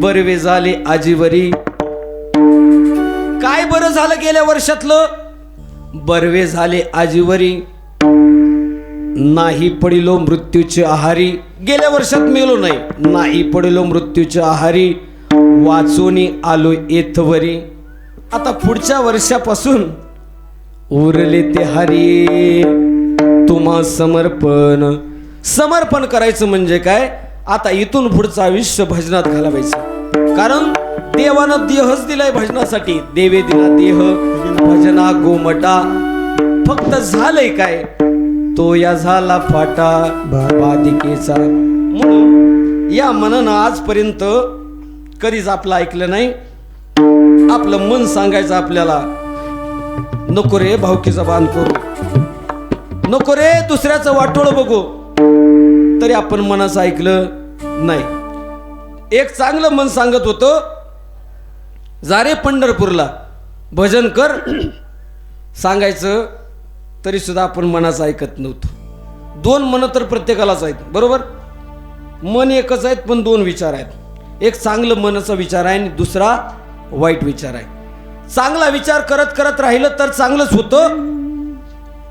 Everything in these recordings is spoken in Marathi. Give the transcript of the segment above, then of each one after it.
बरवे झाले आजीवरी काय बरं झालं गेल्या वर्षातलं? बरवे झाले आजीवरी नाही पडिलो मृत्यूचे आहारी. गेल्या वर्षात मेलो नाही. नाही पडिलो मृत्यूचे आहारी. वाचून आलो येथवरी आता पुढच्या वर्षापासून उरले ते हरी. तुम्हा समर्पण. समर्पण करायचं म्हणजे काय? आता इथून पुढचं आयुष्य भजनात घालावायचं. कारण देवानं देहच दिलाय भजनासाठी. देवे दिला देह भजना गोमटा. फक्त झालंय काय? तो या झाला फाटा बाधिकेचा म्हणून या मनानं आजपर्यंत कधीच आपलं ऐकलं नाही. आपलं मन सांगायचं आपल्याला नको रे भावकीचा बांध करू. नको रे दुसऱ्याचं वाटोळ बघू. तरी आपण मनाचं ऐकलं नाही. एक चांगलं मन सांगत होतं जारे पंढरपूरला भजन कर. सांगायचं तरी सुद्धा आपण मनाचं ऐकत नव्हतो. दोन मन तर प्रत्येकालाच आहेत बरोबर? मन एकच आहेत पण दोन विचार आहेत. एक चांगलं मनाचा विचार आहे आणि दुसरा वाईट विचार आहे. चांगला विचार करत करत राहिलं तर चांगलंच होतं.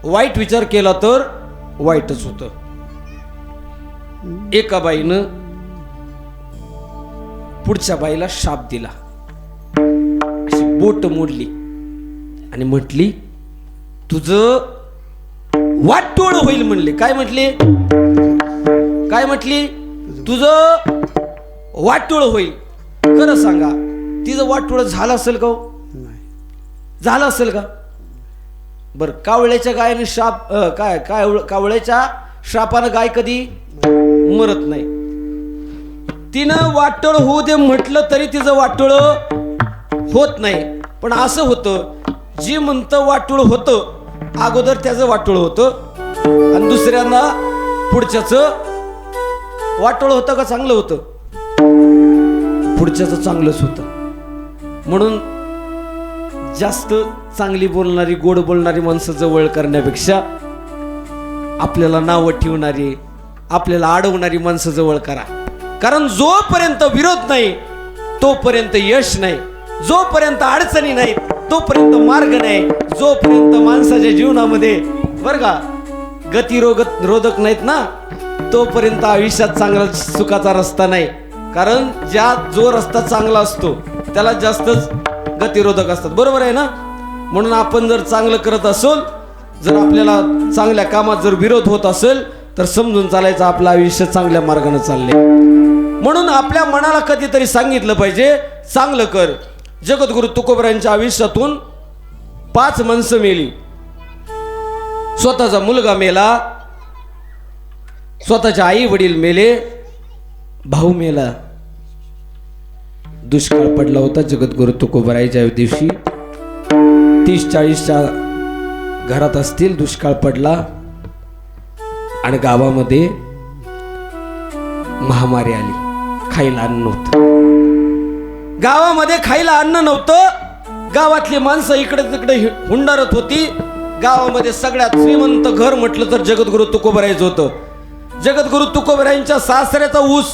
वाईट विचार केला तर वाईटच होतं. एका बाईनं पुढच्या बाईला शाप दिला. अशी बोट मोडली. आणि म्हटली तुझं वाटोळ होईल म्हणले. काय म्हटले? काय म्हटली? तुझं वाटोळ होईल. खरं सांगा तिचं वाटोळ झालं असेल का हो? झालं असेल का? बर कावळ्याच्या गायने शाप काय काय कावळ्याच्या शापानं गाय कधी? मरत नाही. तिनं वाटोळ होऊ दे म्हटलं तरी तिचं वाटोळ होत नाही. पण असं होतं जी म्हणतं वाटोळ होतं अगोदर त्याचं वाटोळ होतं. आणि दुसऱ्यांना पुढच्याचं वाटोळ होतं का चांगलं होतं? पुढच्याचं चांगलंच होतं. म्हणून जास्त चांगली बोलणारी गोड बोलणारी माणसं जवळ करण्यापेक्षा आपल्याला नावं ठेवणारी आपल्याला अडवणारी माणसं जवळ करा. कारण जोपर्यंत विरोध नाही तोपर्यंत यश नाही. जोपर्यंत अडचणी नाहीत तोपर्यंत मार्ग नाही. जोपर्यंत माणसाच्या जीवनामध्ये बरं का गतिरोगत रोधक नाहीत ना तोपर्यंत आयुष्यात चांगला सुखाचा रस्ता नाही. कारण ज्या जो रस्ता चांगला असतो त्याला जास्तच गतिरोधक असतात. बरोबर आहे ना? म्हणून आपण जर चांगलं करत असोल जर आपल्याला चांगल्या कामात जर विरोध होत असेल तर समजून चालायचं आपलं आयुष्य चांगल्या मार्गाने चालले म्हणून आपल्या मनाला कधीतरी सांगितलं पाहिजे चांगलं कर. जगद्गुरु तुकोबरांच्या आयुष्यातून पाच माणसं मेली. स्वतःचा मुलगा मेला. स्वतःचे आई वडील मेले. भाऊ मेला. दुष्काळ पडला होता जगद्गुरु तुकोबरायच्या दिवशी. तीस चाळीसच्या घरात असतील दुष्काळ पडला. आणि गावामध्ये महामारी आली. खायला अन्न नव्हतं. गावामध्ये खायला अन्न नव्हतं. गावातली माणसं इकडे तिकडे हुंडारत होती. गावामध्ये सगळ्यात श्रीमंत घर म्हटलं तर जगद्गुरु तुकोबरायचं होतं. जगद्गुरु तुकोबरायांच्या सासऱ्याचा ऊस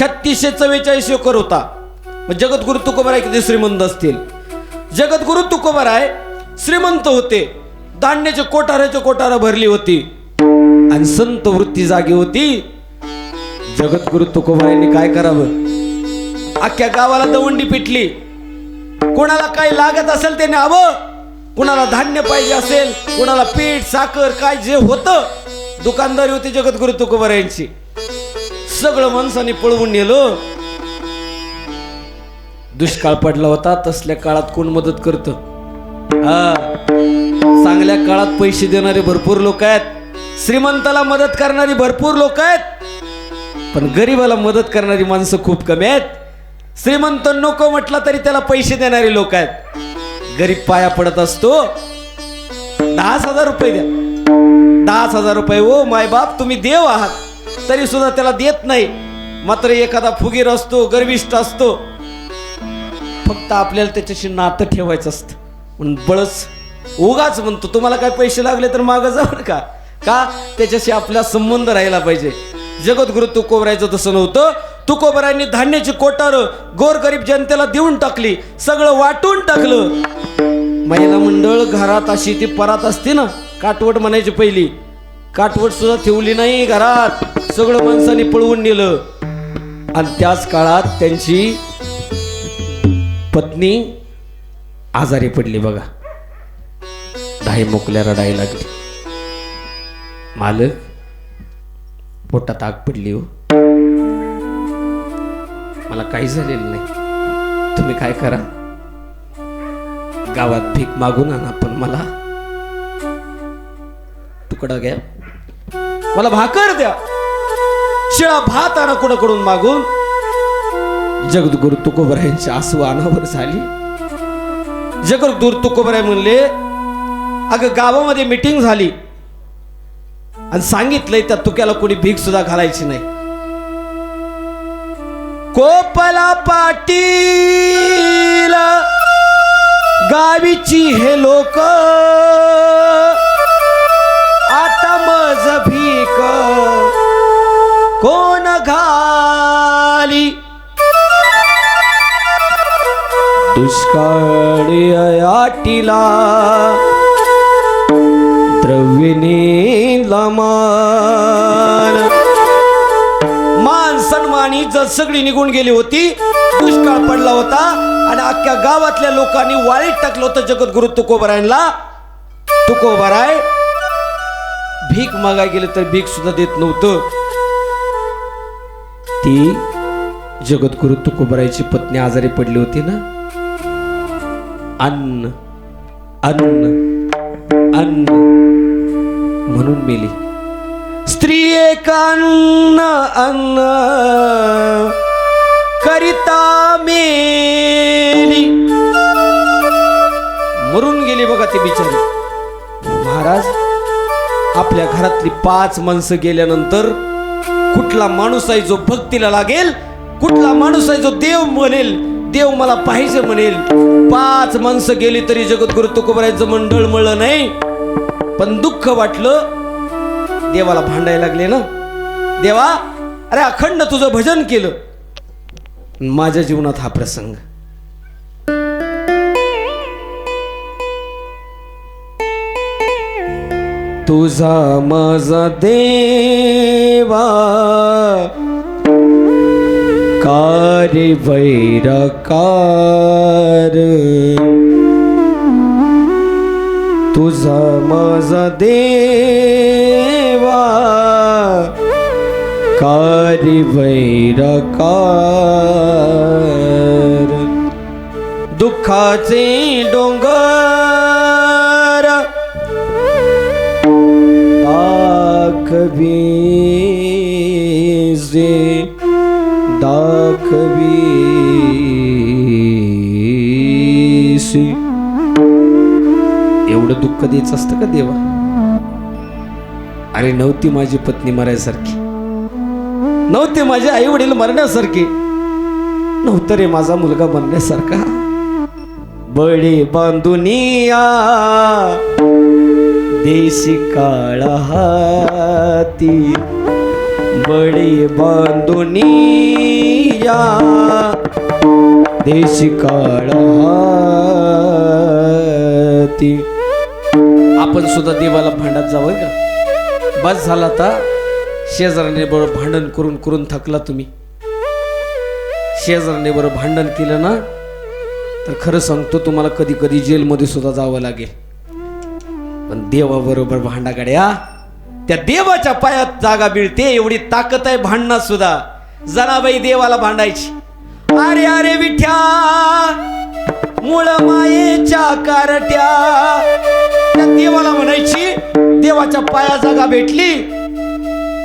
छत्तीसशे चव्वेचाळीस एकर होता. मग जगद्गुरु तुकोबराय किती श्रीमंत असतील? जगद्गुरु तुकोबराय श्रीमंत होते. धान्याचे कोठाराचे कोठारा भरली होती. आणि संत वृत्ती जागी होती. जगद्गुरु तुकोबरायांनी काय करावं? अख्ख्या गावाला दवंडी पिटली. कोणाला काय लागत असेल ते न्यावं. कोणाला धान्य पाहिजे असेल कुणाला पीठ साखर काय जे होतं दुकानदारी होती जगद्गुरु तुकोबरायांची सगळं माणसाने पळवून नेलं. दुष्काळ पडला होता तसल्या काळात कोण मदत करत? हा. चांगल्या काळात पैसे देणारे भरपूर लोक आहेत. श्रीमंताला मदत करणारी भरपूर लोक आहेत. पण गरीबाला मदत करणारी माणसं खूप कमी आहेत. श्रीमंत नको म्हटलं तरी त्याला पैसे देणारे लोक आहेत. गरीब पाया पडत असतो. दहा हजार रुपये द्या. दहा हजार रुपये ओ माय बाप तुम्ही देव आहात. तरी सुद्धा त्याला देत नाही. मात्र एखादा फुगीर असतो गर्विष्ठ असतो. फक्त आपल्याला त्याच्याशी नातं ठेवायचं असतं. म्हणून बळच उगाच म्हणतो तुम्हाला काय पैसे लागले तर मागं जाऊ नका. का? त्याच्याशी आपला संबंध राहिला पाहिजे. जगद्गुरु तुकोबरायचं तसं नव्हतं. तुकोबरायांनी धान्याची कोटार गोरगरीब जनतेला देऊन टाकली. सगळं वाटून टाकलं. महिला मंडळ घरात अशी ती परात असते ना काटवट म्हणायची पहिली. काटवट सुद्धा ठेवली नाही घरात. सगळं माणसाने पळवून नेलं. आणि त्याच काळात त्यांची पत्नी आजारी पडली बघा. धाई मोकल्या रडायला लागली. मालक पोटात आग पडली हो. मला काही झालेलं नाही. तुम्ही काय करा? गावात भीक मागून आणा पण मला तुकडा घ्या. मला भाकर द्या. शिळा भात आणा कुणाकडून मागून. जगदगुरु तुकोबरायांची आसू अनावर झाली. जगद्गुरु तुकोबराय म्हणले अगं गावामध्ये मिटिंग झाली. आणि सांगितलंय त्या तुक्याला कोणी भीक सुद्धा घालायची नाही. कोपला पाटील गावीची हे लोक आता मज भीक कोण घाली? दुष्काळी आटीला द्रविणी लमान मान. सन्मानी जर सगळी निघून गेली होती दुष्काळ पडला होता आणि अख्ख्या गावातल्या लोकांनी वाळीत टाकलं होतं जगद्गुरु तुकोबरायला तुकोबराय भीक मागाय गेलं तर भीक सुद्धा देत नव्हतं. ती जगद्गुरु तुकोबरायची पत्नी आजारी पडली होती ना? अन्न अन्न अन्न. म्हणून मेली. स्त्री एकान्न अन्न अन्न करिता मेली. मरून गेली बघा ती बिचारी. महाराज आपल्या घरातली पाच माणसं गेल्यानंतर कुठला माणूस आहे जो भक्तीला लागेल कुठला माणूस आहे जो देव म्हणेल देव मला पाहिजे म्हणेल. पाच माणसं गेली तरी जगद्गुरु तुकोबरायचं मंडळ मळलं नाही. पण दुःख वाटलं. देवाला भांडायला लागले ना. देवा अरे अखंड तुझं भजन केलं. माझ्या जीवनात हा प्रसंग. तुझा माझा देवा कार्य वैरकार. तुझा माझा देवा कार्य वैरकार. दुःखाचे डोंगर दाखवी एवढं दुःख द्यायचं असतं का देवा? अरे नव्हती माझी पत्नी मरायसारखी. नव्हते माझे आई वडील मरण्यासारखे. नव्हतं रे माझा मुलगा बनण्यासारखा बडे बांधुनिया देशी काळा हाती. बडे बांधुनिया देशी काळा हाती. आपण सुद्धा देवाला भांडत जावं का? बस झाला आता. शेजाराने बरोबर भांडण करून करून थकला तुम्ही. शेजाराने बरोबर भांडण केलं ना तर खरं सांगतो तुम्हाला कधी कधी जेलमध्ये सुद्धा जावं लागेल. पण देवाबरोबर भांडा गाड्या त्या देवाच्या पायात जागा मिळते एवढी ताकद आहे भांडणात सुद्धा. जनाबाई देवाला भांडायची. अरे अरे विठ्या मुळ मायेच्या कारट्या. त्या देवाला म्हणायची देवाच्या पाया जागा भेटली.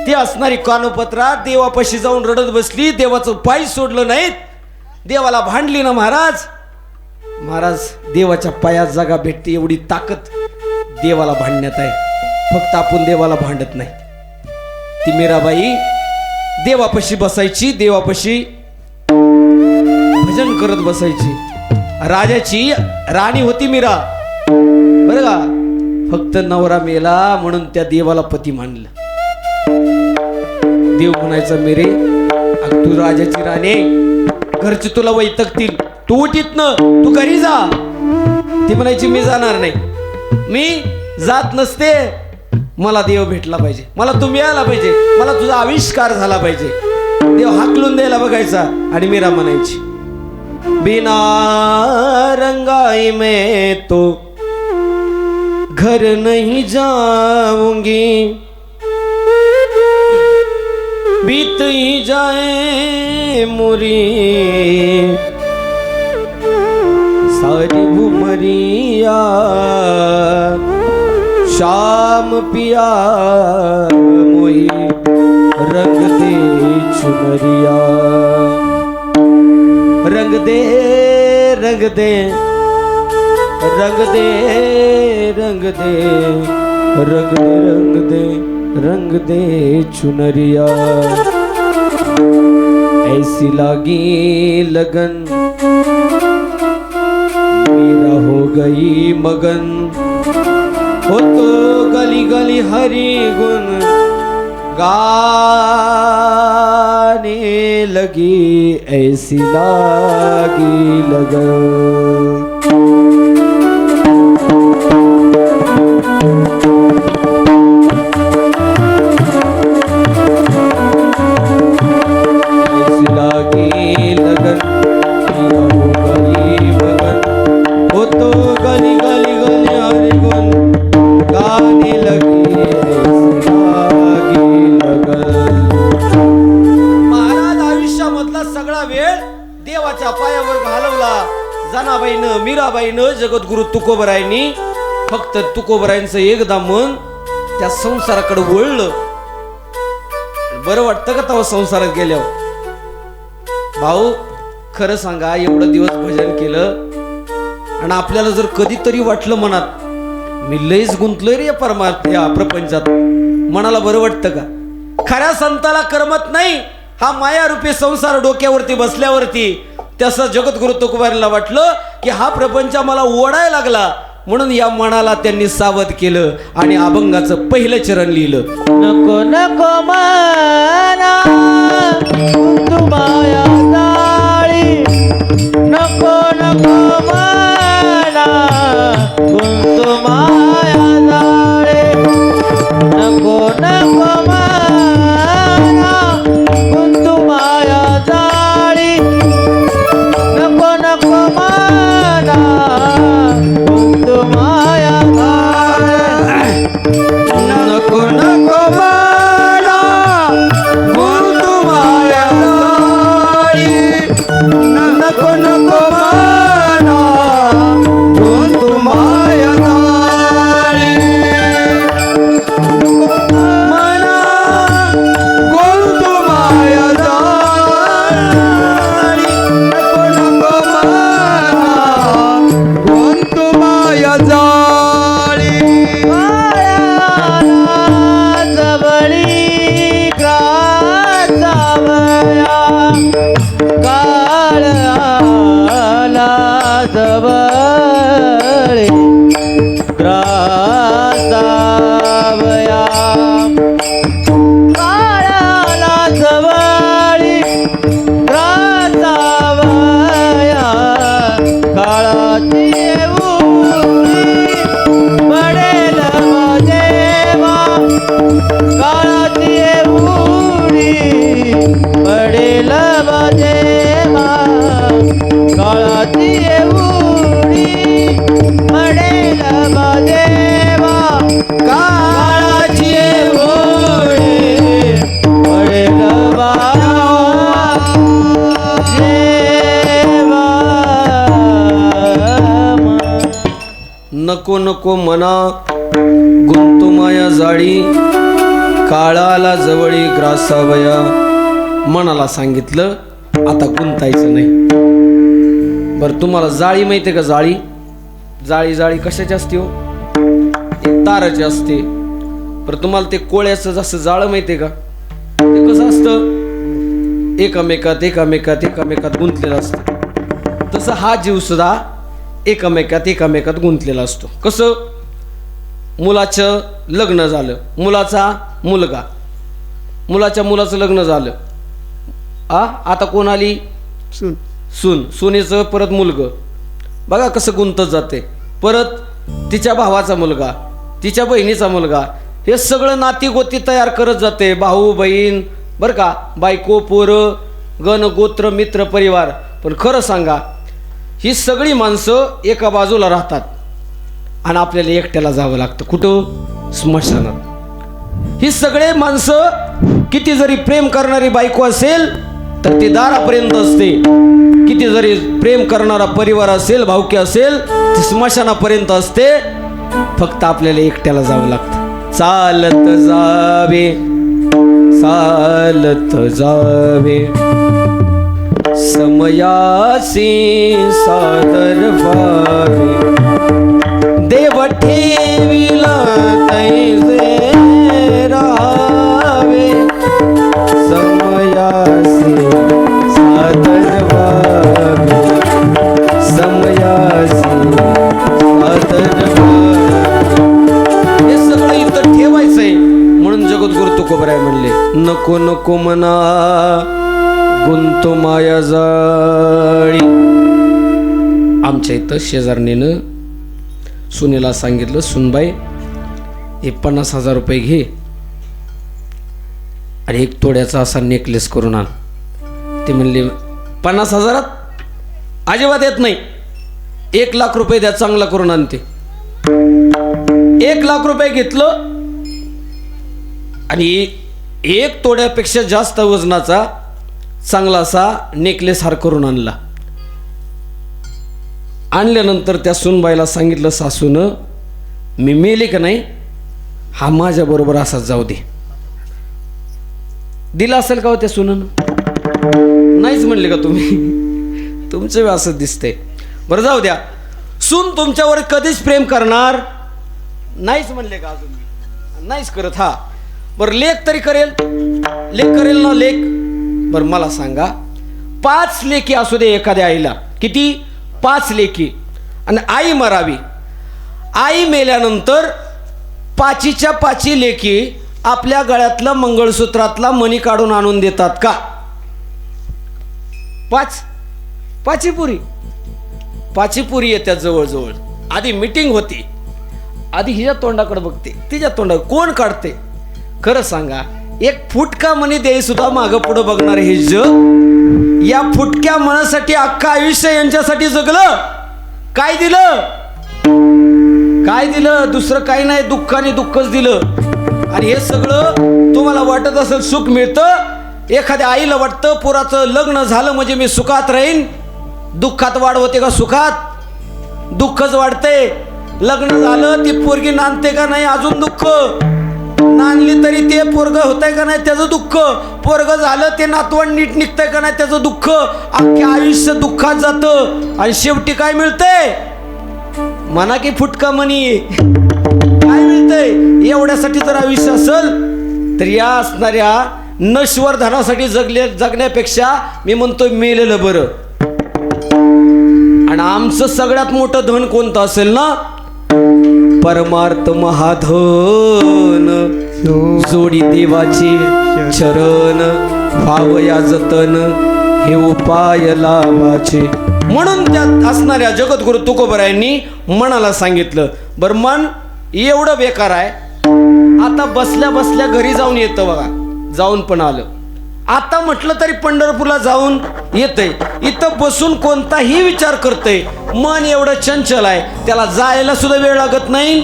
ती असणारी कानोपत्रा देवापाशी जाऊन रडत बसली देवाचं पाय सोडलं नाहीत. देवाला भांडली ना महाराज? महाराज देवाच्या पायात जागा भेटते एवढी ताकद देवाला भांडण्यात आहे. फक्त आपण देवाला भांडत नाही. ती मीराबाई देवापाशी बसायची देवापाशी भजन करत बसायची. राजाची राणी होती मीरा. बरं का? फक्त नवरा मेला म्हणून त्या देवाला पती मानलं. देव म्हणायचा मेरे तू राजाची राणी. घरचे तुला वैतकतील तू उठीत तू घरी जा. ती म्हणायची मी जाणार नाही. मी जात नसते. मला देव भेटला पाहिजे. मला तू मिळाला पाहिजे. मला तुझा आविष्कार झाला पाहिजे. देव हाकलून द्यायला बघायचा आणि मीरा म्हणायची बिना रंगाई में तो घर नहीं जाऊंगी। बीत ही जाए मुरी। सारी उमरिया शाम पिया मोही रंग दे चुनरिया रंग दे रंग दे रंग दे। रंग दे रंग दे रंग दे रंग दे चुनरिया। ऐसी लागी लगन मेरा हो गई मगन। हो तो गली गली हरी गुन गाने लगी ऐसी लागी लगन। जनाबाईनं जगद्गुरु तुकोबरायनी फक्त तुकोबरायांचं एकदा मन त्या संसाराकडे वळलं. बरं वाटतं का तेव्हा संसारात गेल्यावर? भाऊ खरं सांगा एवढं दिवस भजन केलं आणि आपल्याला जर कधीतरी वाटलं मनात मी लईच गुंतलोय रे परमार्थ या प्रपंचात. मनाला बरं वाटतं का? खऱ्या संताला करमत नाही. हा माया रूपी संसार डोक्यावरती बसल्यावरती तसं जगद्गुरु तुकबारीला वाटलं की हा प्रपंच मला ओढायला लागला. म्हणून या मनाला त्यांनी सावध केलं आणि अभंगाचं पहिलं चरण लिहिलं. नको नको माया नको नको माना नको नको मना गुंतुमाया जाळी काळाला जवळी ग्रासावया. मनाला सांगितलं आता गुंतायचं नाही. बरं तुम्हाला जाळी माहिती का जाळी? जाळी जाळी कशाची असते हो? एक ताराची असते. बरं तुम्हाला ते कोळ्याचं जसं जाळं माहितीये का? ते कसं असतं? एकामेकात एकामेकात एकामेकात गुंतलेलं असतं. तसं हा जीव सुद्धा एकामेकात एकामेकात गुंतलेला असतो. कसं? मुलाचं लग्न झालं. मुलाचा मुलगा. मुलाच्या मुलाचं लग्न झालं. आ? आता कोण आली? सुन. सून. सुनेचं परत मुलग. बघा कसं गुंतत जाते. परत तिच्या भावाचा मुलगा तिच्या बहिणीचा मुलगा हे सगळं नाती गोती तयार करत जाते. भाऊ बहीण बरं का? बायको पोरं गण गोत्र मित्र परिवार. पण खरं सांगा ही सगळी माणसं एका बाजूला राहतात. आणि आपल्याला एकट्याला जावं लागतं. कुठं? स्मशानात. ही सगळे माणसं किती जरी प्रेम करणारी बायको असेल तर ती दारापर्यंत असते. किती जरी प्रेम करणारा परिवार असेल भावकी असेल ती स्मशानापर्यंत असते. फक्त आपल्याला एकट्याला जावं लागतं. चालत जावे. चालत जावे. समयासी सादर व्हावे देव ठेविला तैसे रावे? समयासी सादर व्हावे समयासी सादर हे सगळं इथं ठेवायचंय. म्हणून जगद्गुरु तुकोबराय म्हणले नको नको मना गुंतो माया जाळी आमच्या इथं शेजारणीनं सुनेला सांगितलं सुनबाई हे पन्नास हजार रुपये घे आणि एक तोड्याचा असा नेकलेस करून आण. ते म्हणले पन्नास हजारात अजिबात येत नाही. एक लाख रुपये द्या चांगला करून आणते एक लाख रुपये घेतलं आणि एक तोड्यापेक्षा जास्त वजनाचा चांगला असा नेकलेस हार करून आणला. आणल्यानंतर त्या सुनबाईला सांगितलं सासूनं मी मेले का नाही? हा माझ्याबरोबर असाच जाऊ दे. दिला असेल का हो त्या सुननं? नाहीच म्हणले का तुम्ही? तुमचं बी असं दिसतंय. बरं जाऊ द्या. सून तुमच्यावर कधीच प्रेम करणार नाहीच म्हणले का अजून? नाहीच करत हा. बरं लेख तरी करेल. लेख करेल ना लेख? बरं मला सांगा. पाच लेखी असू दे एखाद्या आईला. किती? पाच लेखी आणि आई मरावी. आई मेल्यानंतर पाचीच्या पाची लेखी आपल्या गळ्यातलं मंगळसूत्रातला मणी काढून आणून देतात का? पाच. पाचीपुरी पाचीपुरी येत्या जवळजवळ. आधी मिटिंग होती. आधी हिच्या तोंडाकडे बघते. तिच्या तोंडाकडे कोण काढते? खरं सांगा एक फुटका मनी देई सुद्धा मागं पुढं बघणार हे जग. या फुटक्या मनासाठी अख्खं आयुष्य यांच्यासाठी जगलं. काय दिलं? काय दिलं? दुसरं काही नाही दुःखाने दुःखच दिलं. आणि हे सगळं तुम्हाला वाटत असेल सुख मिळतं. एखाद्या आईला वाटतं पुराचं लग्न झालं म्हणजे मी सुखात राहीन. दुःखात वाढ होते का सुखात? दुःखच वाढते लग्न झालं ती पोरगी नांदते का नाही? अजून दुःख. नांदली तरी ते पोरग होतंय का नाही त्याचं दुःख? पोरग झालं ते नातवण नीट निघतंय का नाही त्याचं दुःख? अख्खे आयुष्य दुःखात जातं. आणि शेवटी काय मिळतंय? म्हणा की फुटका म्हणी काय मिळतंय? एवढ्यासाठी जर आयुष्य असेल तर या असणाऱ्या नश्वर धनासाठी जगले जगण्यापेक्षा मी म्हणतो मेलेलं बरं. आणि आमचं सगळ्यात मोठं धन कोणतं असेल ना? परमार्थ महाधन. जोडी देवाचे चरण भावया जतन हे उपाय लावाचे. म्हणून त्यात असणाऱ्या जगद्गुरु तुकोबरायांनी मनाला सांगितलं बर मन एवढं बेकार आहे. आता बसल्या बसल्या घरी जाऊन येतं बघा. जाऊन पण आलं. आता म्हटलं तरी पंढरपूरला जाऊन येते इथं बसून कोणताही विचार करते मन एवढं चंचल आहे. त्याला जायला सुद्धा वेळ लागत नाही.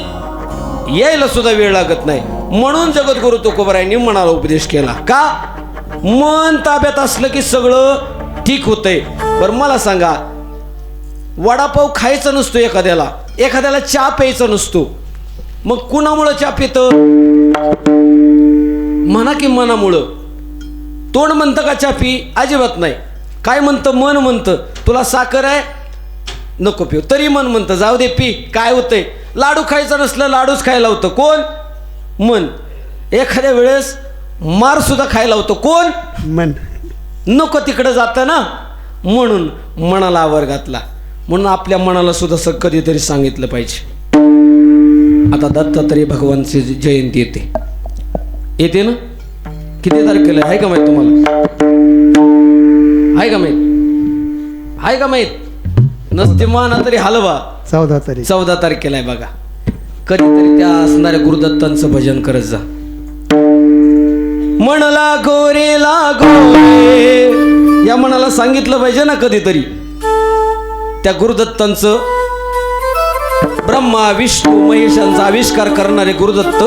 यायला सुद्धा वेळ लागत नाही. म्हणून जगद्गुरु तुकोबरायांनी मनाला उपदेश केला. का? मन ताब्यात असलं की सगळं ठीक होतंय. बरं मला सांगा. वडापाव खायचा नसतो एखाद्याला. एखाद्याला चहा प्यायचा नसतो. मग कुणामुळं चहा पितं? म्हणा की मनामुळं. तोंड म्हणतं का चहा पी अजिबात नाही. काय म्हणतं? मन म्हणतं. तुला साखर आहे? नको पिऊ. तरी मन म्हणतं जाऊ दे पी. काय होतंय? लाडू खायचं नसलं लाडूच खायला होतं. कोण? मन. एखाद्या वेळेस मार सुद्धा खायला होतं. कोण? मन. नको तिकडं जातं ना. म्हणून मनाला आवर घातला. म्हणून आपल्या मनाला सुद्धा स कधीतरी सांगितलं पाहिजे. आता दत्तात्रय भगवानची जयंती येते. येते ना? किती तारखेला आहे? का माहिती तुम्हाला? आहे का माहीत? आहे का माहीत? नसते माना तरी हलवा. चौदा तारीख. चौदा तारखेला आहे बघा. कधीतरी त्या असणाऱ्या गुरुदत्तांचं भजन करत जा. म्हणला गोरे गोरे या मनाला सांगितलं पाहिजे ना कधीतरी. त्या गुरुदत्तांचं ब्रह्मा विष्णू महेशांचा आविष्कार करणारे गुरुदत्त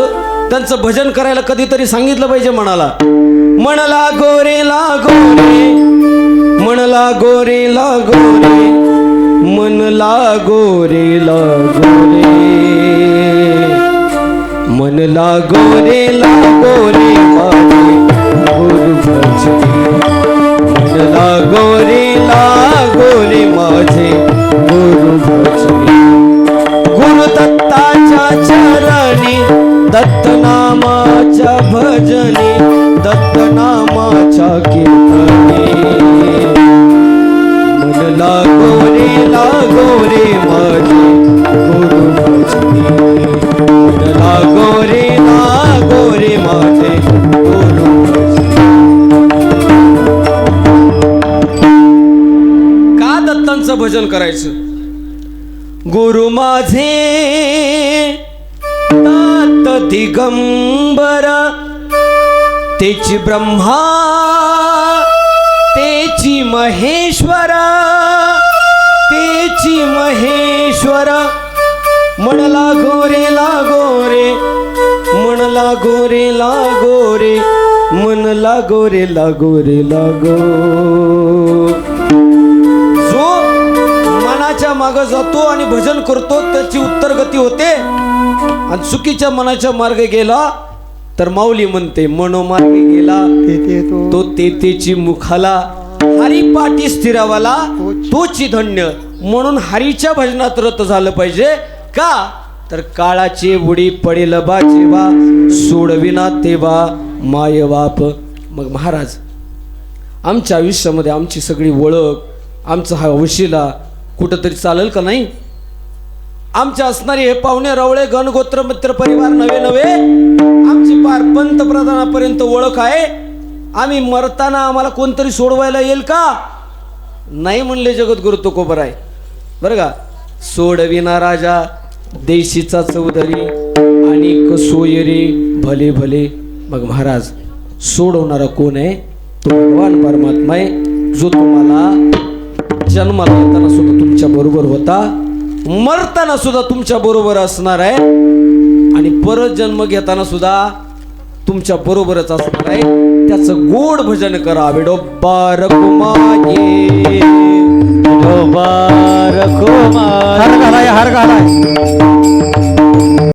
त्यांचं भजन करायला कधीतरी सांगितलं पाहिजे म्हणाला म्हणला गोरे गोरे म्हणला गोरे गोरे म्हणला गोरे गोरे म्हणला गोरे गोरे माझे गुरु भजनी गोरे माझे गुरु गुरु दत्ताच्या चरणी दत्त नामाच्या भजनी दत्त नामाच्या कीर्तनी. मनला गोरे गोरे माझे गुरु भजनी मनला गोरे गोरे माझे गुरु का दत्तांचं भजन करायचं? गुरु माझे दिगंबर तेची ब्रह्मा तेची महेश्वर तेची महेश्वर. म्हणला गोरे गोरे म्हणला गोरे गोरे म्हणला गोरे लागोरे लागो. जो मनाच्या माग जातो आणि भजन करतो त्याची उत्तर गती होते. आणि चुकीच्या मनाच्या मार्गे गेला तर माऊली म्हणते मनोमार्गे गेला. तो तेतेची तेथेची मुखाला हरी पाठी स्थिरावाला तोची धन्य. म्हणून हरीच्या भजनात रत झालं पाहिजे. का? तर काळाची उडी पडेल बा जेवा सोडविना तेव्हा माय बाप मग महाराज आमच्या आयुष्यामध्ये आमची सगळी ओळख आमचा हा वशिला कुठंतरी चालेल का नाही? आमचे असणारे हे पाहुणे रवळे गणगोत्र मित्र परिवार नवे नवे आमची पार पंतप्रधानापर्यंत ओळख आहे. आम्ही मरताना आम्हाला कोणतरी सोडवायला येईल का? नाही म्हणले जगद्गुरु तुकोबर आहे. बरं का? सोडविना राजा देशीचा चौधरी आणि कसोयरी भले भले. मग महाराज सोडवणारा कोण आहे? तो भगवान परमात्मा आहे जो तुम्हाला जन्माला येताना सुद्धा तुमच्या बरोबर होता. मरताना सुद्धा तुमच्या बरोबर असणार आहे. आणि परत जन्म घेताना सुद्धा तुमच्या बरोबरच असणार आहे. त्याचं गोड भजन करा विडोबार कुमाये डोबार कुमार घालाय हर घालाय.